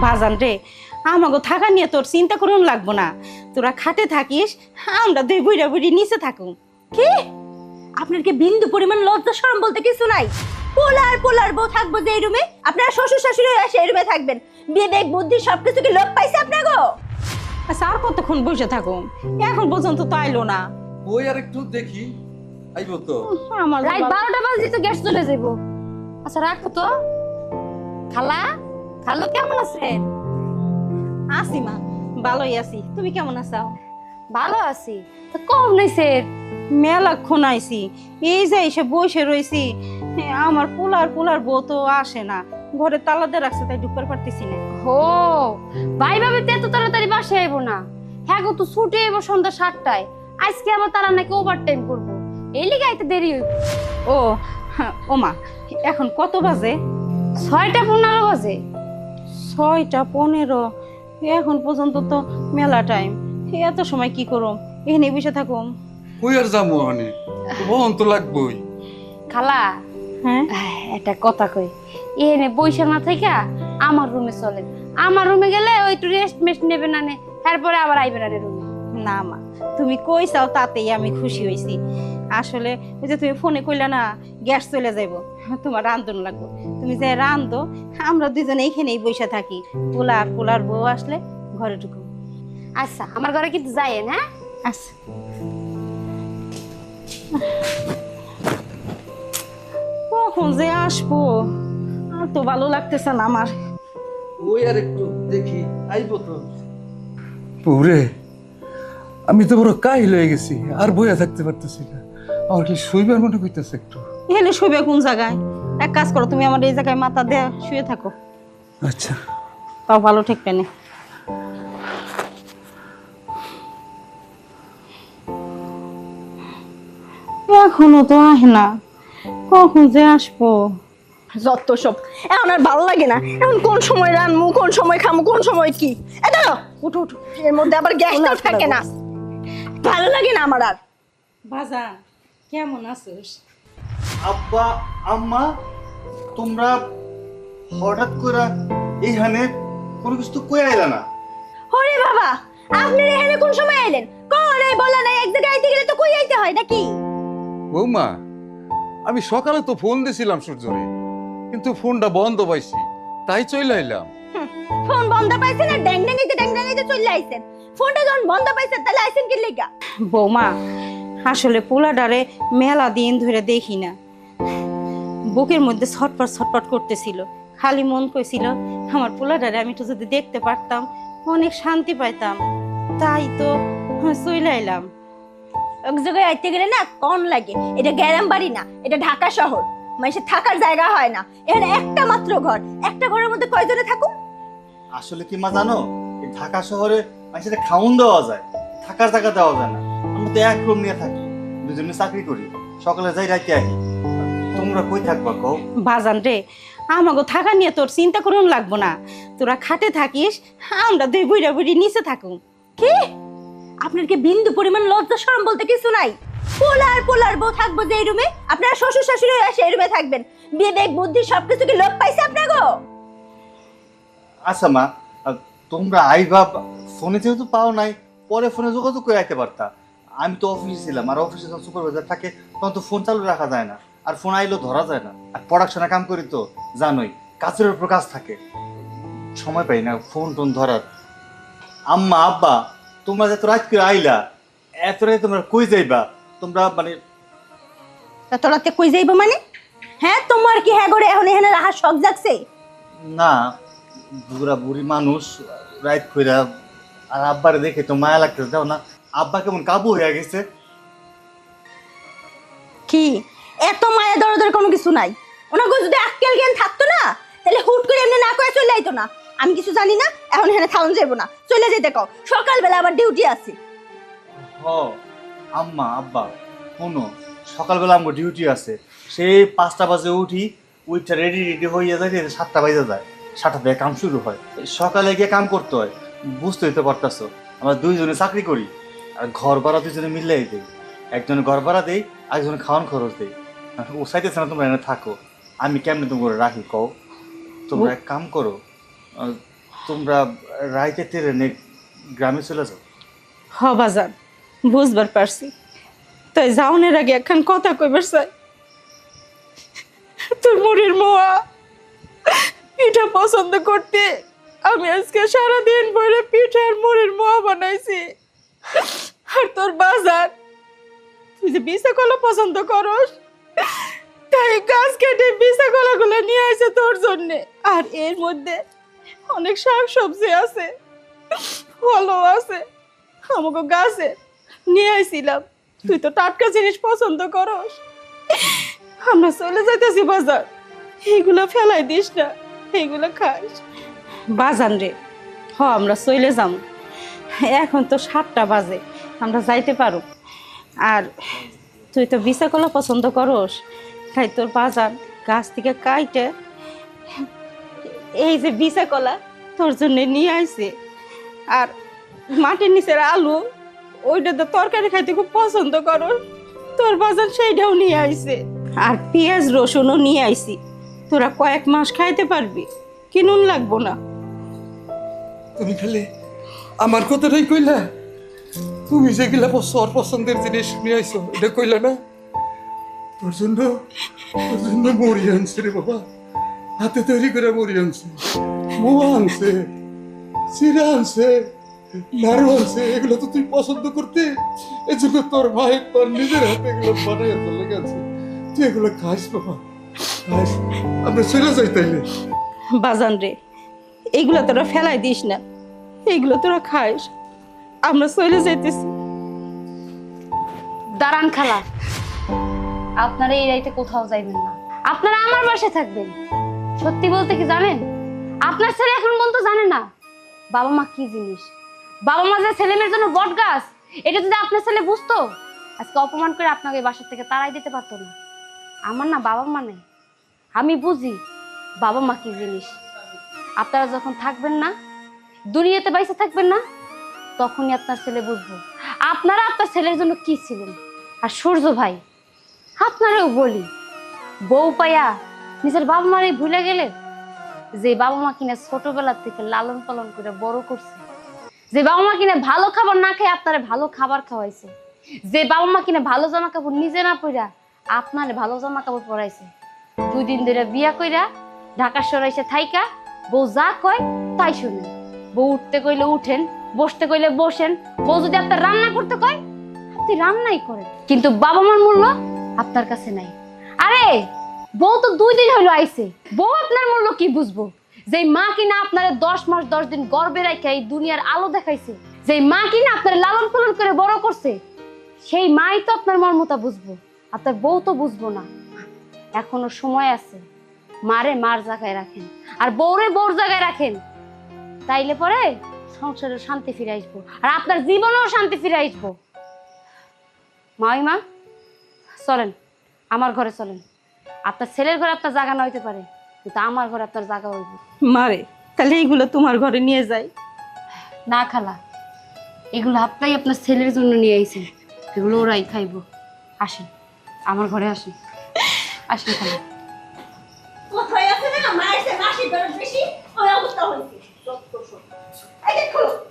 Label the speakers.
Speaker 1: বাজান রে আমাকে থাকা নিয়ে তোর চিন্তা করুন লাগবো না। তোরা খাটে থাকিস আমরা দুই বুড়া বুড়ি নিচে থাকুম।
Speaker 2: কি? আপনার কি বিন্দু পরিমাণ লজ্জা শরম বলতে কিছু নাই? পোলার পোলার বউ থাকব যে এই রুমে আপনারা শ্বশুর শাশুড়ি হয়ে সেই রুমে থাকবেন। বিবেক বুদ্ধি সবকিছু কি লোপ পাইছে আপনার গো
Speaker 1: আচ্ছা আর কতক্ষণ বসে থাকুম? এখন পর্যন্ত তো আইলো না।
Speaker 3: ওই আর একটু দেখি। আইবো তো।
Speaker 1: আমার
Speaker 4: রাত
Speaker 1: বাবা-
Speaker 4: বারোটা বাজে তো গ্যাস চলে যাব আচ্ছা রাখো তো। খালা? খালো কেমন আছেন?
Speaker 1: আছি মা ভালোই আছি। তুমি কেমন আছো?
Speaker 4: ভালো আছি। তো কম নিছে
Speaker 1: মেলাক্ষণ আইছি। এই যে এসে বসে রয়েছি এ, আমার পোলার পোলার বউ তো আসে না। ঘরে তালা দিয়ে রাখছে তাই ঢুকতে পারতেছি না।
Speaker 4: হো ভাই ভাবে তো এত তাড়াতাড়ি বাসায় আইবো না। হ্যাঁ গো তো ছুটে আইবো সন্ধ্যা সাতটায়। আজকে আমার তারা নাকি ওভার টাইম করব। এই লিগে আইতে দেরি হইব।
Speaker 1: ও হ্যাঁ, ও মা এখন কত বাজে?
Speaker 4: ছয়টা পনেরো বাজে।
Speaker 1: ছয়টা পনেরো। এখন পর্যন্ত তো মেলা টাইম এত সময় কি করুম? এখানে বসে থাকুম।
Speaker 3: কই আর যাব ওখানে? বহন তো লাগবই।
Speaker 4: খালা
Speaker 1: হ্যাঁ?
Speaker 4: একটা কথা কই। এনে বৈশা না থেকে আমার রুমে চলেন আমার রুমে গেলে ওই একটু রেস্ট মেস্ট নেবে না নে। তারপরে আবার আইবে না রুমে
Speaker 1: না মা তুমি কই চাও তাতেই আমি খুশি হয়েছি আসলে ওই যে তুমি ফোনে কইলা না গ্যাস চলে যাইব। তোমার রান্ধন লাগবো। তুমি যে রান্ধো আমরা দুজনে এইখানেই বসে থাকি। পোলার পোলার বউ আসলে ঘরে ঢুকো
Speaker 4: আচ্ছা আমার ঘরে কিন্তু যাইয়েন হ্যাঁ?
Speaker 1: আচ্ছা। কখন যে আসব? আর তো ভালো লাগতেছে না আমার।
Speaker 3: ওই আর একটু দেখি আইবো তো। পুরে আমি তো বড় কাহিল হয়ে গেছি আর বইয়া থাকতে পারতেছি না। আমার কি শুইবার মনে করতেছে একটু।
Speaker 1: এখানে শুবে কোন জায়গায়? এক কাজ করো তুমি আমার এই জায়গায় মাথা দেয়া শুয়ে থাকো।
Speaker 3: আচ্ছা।
Speaker 1: তাও ভালো ঠেকবে না এখনও তো আহে না। কখন যে আসব?
Speaker 2: যত সব এখন আর ভালো লাগে না। এখন কোন সময় রানমু কোন সময় খামু কোন সময় কি? এ দাঁড়াও উঠো উঠো। এর মধ্যে আবার গ্যাসটাও থাকে না। ভালো লাগে না আমার আর।
Speaker 1: বাজান কেমন আছিস?
Speaker 5: আব্বা আম্মা তোমরা হঠাৎ করে এইখানে কোনো কিছু তো কই আইলা না?
Speaker 2: ওরে বাবা আপনি এখানে কোন সময় এলেন কোন এই বলা নাই এক জায়গায় আইতে গেলে তো কই আইতে হয় নাকি?
Speaker 3: বৌমা আমি সকালে তো ফোন দিছিলাম সূর্যরে কিন্তু ফোনটা বন্ধ পাইছি তাই চলে এলাম
Speaker 2: ফোন বন্ধ পাইছেন আর ড্যাং ড্যাঙাইতে ড্যাং ড্যাঙাইতে চলে আইছেন। ফোনটা যখন বন্ধ পাইছেন তাহলে আইছেন কি লেগা?
Speaker 1: বৌমা আসলে পোলাডারে মেলা দিন ধরে দেখি না। বুকের মধ্যে ছটপট ছটপট করতেছিল। খালি মন কইছিল আমার পোলাডারে আমি একটু যদি দেখতে পারতাম অনেক শান্তি পাইতাম। তাই তো চলে এলাম।
Speaker 2: এক জায়গায় আইতে গেলে না কন লাগে। এটা গ্যারাম বাড়ি না এটা ঢাকা শহর। মানুষের থাকার জায়গা হয় না। এখানে একটা মাত্র ঘর। একটা ঘরের মধ্যে কয়জনে থাকুক?
Speaker 5: আসলে কি মা জানো ঢাকা শহরে মানুষের খাউন দেওয়া যায় থাকার জায়গা দেওয়া যায় না। আমরা তো এক রুম নিয়ে থাকি। দুজনে চাকরি করি। সকালে যাই রাইতে আহি। তোমরা কই থাকবা কও?
Speaker 1: বাজান রে আমাকে থাকা নিয়ে তোর চিন্তা করুন লাগবো না। তোরা খাটে থাকিস আমরা দুই বুড়া বুড়ি নিচে থাকুম
Speaker 2: কি? আপনার কি বিন্দু পরিমাণ লজ্জা শরম বলতে কিছু নাই? পোলার পোলার বউ থাকব যে এই রুমে আপনারা শ্বশুর শাশুড়ি হয়ে সেই রুমে থাকবেন। বিবেক বুদ্ধি সবকিছু কি লোপ পাইছে আপনার গো
Speaker 5: আচ্ছা মা তোমরা আইবা ফোনে যেহেতু পাও নাই পরে ফোনে যোগাযোগ করে আইতে পারতা। আমি তো অফিসে ছিলাম আর অফিসে যখন সুপারভাইজার থাকে তখন তো ফোন চালু রাখা যায় না আর ফোন আইলেও ধরা যায় না। আর প্রোডাকশনে কাম করি তো জানোই কাজের উপর কাজ থাকে। সময় পাই না ফোন টোন ধরার। আম্মা আব্বা তোমরা যে এত রাত করে আইলা এত রাতে তোমরা কই যাইবা? তোমরা মানে
Speaker 2: তা তোরাতে কই যাইবা মানে? হ্যাঁ তোমার কি হ্যাঁ করে এখন এখানে রাহার শখ জাগছে?
Speaker 5: না বুড়া বুড়ি মানুষ রাত কইরা আর আব্বারে দেখে তো মায়া লাগতেছে দাও না। আব্বা কেমন কাবু হয়ে গেছে?
Speaker 2: কি? এত মায়া দরদের কোনো কিছু নাই। ওনার গো যদি আক্কেল জ্ঞান থাকতো না তাহলে হুট করে এমনি না করে চলে আইতো না। আমি কিছু জানি না এখন এখানে থাউন যাব না। চলে যেতে কও। সকালবেলা আবার ডিউটি আছে।
Speaker 5: হ আম্মা আব্বা শোনো সকালবেলা আমার ডিউটি আছে। সেই পাঁচটা বাজে উঠি উইটা রেডি রেডি হয়ে যায় সাতটা বাজে যায়। সাতটা থেকে কাম শুরু হয়। সকালে গিয়ে কাম করতে হয়। বুঝতে হইতে পারতাছো আমরা দুইজনে চাকরি করি। আর ঘর ভাড়া দুজনে মিললেই দেই। একজন ঘর ভাড়া দেই একজনে খাওয়ান খরচ দেই। ও চাইতেছে না তোমরা এখানে থাকো। আমি কেমনে তোমরা রাখি কও? তোমরা এক কাম করো তোমরা রাইতে তেরে নে গ্রামে চলে যাও।
Speaker 1: হ বাজান বুঝবার পারছি। তাই যাওনের আগে একখান কথা কইবার চাই। তোর মুড়ির মোয়া পিঠা পছন্দ করতে আমি আজকে সারাদিন বইরে পিঠা আর মুড়ির মোয়া বানাইছি। আর তোর বাজার, তুই যে বিসা কলা পছন্দ করস, তাই গাছ কেটে বিসা কলাগুলো নিয়ে আসে তোর জন্যে। আর এর মধ্যে অনেক শাক সবজি আছে, ফলও আছে, আমাকে গাছে নিয়ে আইছিলাম। তুই তো টাটকা জিনিস পছন্দ করস। আমরা চলে যাইতেছি বাজার। এইগুলো ফেলাই দিস না, এইগুলো খাস। বাজান রে, হ, আমরা চলে যাম। এখন তো সাতটা বাজে, আমরা যাইতে পারো। আর তুই তো বিশা কলা পছন্দ করস, তাই তোর বাজার গাছ থেকে কাইটে এই যে বিশা কলা তোর জন্য নিয়ে আইছে। আর মাটির নিচের আলু, ওইটা তো তরকারি খাইতে খুব পছন্দ করো তোর বাজার সেইটাও নিয়ে আইছে। আর পেঁয়াজ রসুনও নিয়ে আইছি, তোরা কয়েক মাস খাইতে পারবি, কিনুন লাগবো না।
Speaker 3: তুমি আমার কথাটাই কইলা? তুমি যেগুলা বছর পছন্দের জিনিস নিয়ে আইছো, এটা কইলা না? তোর জন্য তোর জন্য মুড়ি আনছে রে বাবা। হাতে তৈরি করে মরি আনছে। মোয়া আনছে চিরা আনছে নাড়ু আনছে, এগুলো তো তুই পছন্দ করতে। এই জন্য তোর ভাই তোর নিজের হাতে এগুলো বানাই তোর লেগে আছে তুই এগুলো খাস বাবা, খাস। আমরা চলে যাই তাইলে।
Speaker 1: বাজান রে এইগুলো তোরা ফেলাই দিস না। এইগুলো তোরা খাইস আমরা চলে যাইতেছি।
Speaker 4: দাঁড়ান খালা। আপনারা এই রাইতে কোথাও যাইবেন না। আপনারা আমার বাসায় থাকবেন। সত্যি বলতে কি জানেন? আপনার ছেলে এখন পর্যন্ত জানে না। বাবা মা কি জিনিস? বাবা মা যে ছেলে মেয়ের জন্য বট গাছ এটা যদি আপনার ছেলে বুঝতো, আজকে অপমান করে আপনাকে এই বাসা থেকে তাড়াই দিতে পারতো না। আমার না বাবা মা নেই। আমি বুঝি বাবা মা কি জিনিস। আপনারা যখন থাকবেন না দুনিয়াতে বাইসে থাকবেন না, তখনই আপনার ছেলে বুঝব। আপনারা আপনার ছেলের জন্য কি ছিলেন? আর সূর্য ভাই, আপনারও বলি, বউ পাইয়া নিজের বাবা মারে ভুলে গেলেন যে বাবা মা কিনা ছোটবেলা থেকে লালন পালন করে বড় করছে, যে বাবা মা কিনা ভালো খাবার না খেয়ে আপনারে ভালো খাবার খাওয়াইছে, যে বাবা মা কিনা ভালো জামা কাপড় নিজে না পইরা আপনারে ভালো জামা কাপড় পরাইছে, দুই দিন ধরে বিয়া কইরা ঢাকা সরাইছে থাইকা, বউ যা কয় তাই শুনেন বউ উঠতে কইলে উঠেন, বসতে কইলে বসেন, বউ যদি আপনার রান্না করতে কয়, আপনি রান্নাই করেন। কিন্তু বাবা মার মূল্য আপনার কাছে নাই। আরে, বউ তো দুই দিন হইল আইছে। বউ আপনার মূল্য কি বুঝব? যে মা কিনা আপনার দশ মাস, দশ দিন গর্বে রাখে এই দুনিয়ার আলো দেখাইছে যে মা কিনা আপনার লালন পালন করে বড় করছে, সেই মাই তো আপনার মর্মতা বুঝব। আপনার বউ তো বুঝব না। এখনও সময় আছে, মারে মার জায়গায় রাখেন। আর বউরে বউর জায়গায় রাখেন। তাইলে পরে সংসারে শান্তি ফিরে আসব। আর আপনার জীবনেও শান্তি ফিরে আসব। মাইমা চলেন আমার ঘরে চলেন। আপনার ছেলের ঘরে আপনার জায়গা না হইতে পারে কিন্তু আমার ঘরে আপনার জায়গা হইব।
Speaker 1: মারে তাহলে এইগুলো তোমার ঘরে নিয়ে যাই।
Speaker 4: না খালা এগুলো আপনাই আপনার ছেলের জন্য নিয়ে আইছেন। এগুলো ওরাই খাইবো। আসেন আমার ঘরে আসেন। আসেন খালা।
Speaker 2: কোথায় আছে না? মায়ের বেশি ওই অবস্থা হয়েছে। এই যে খোলো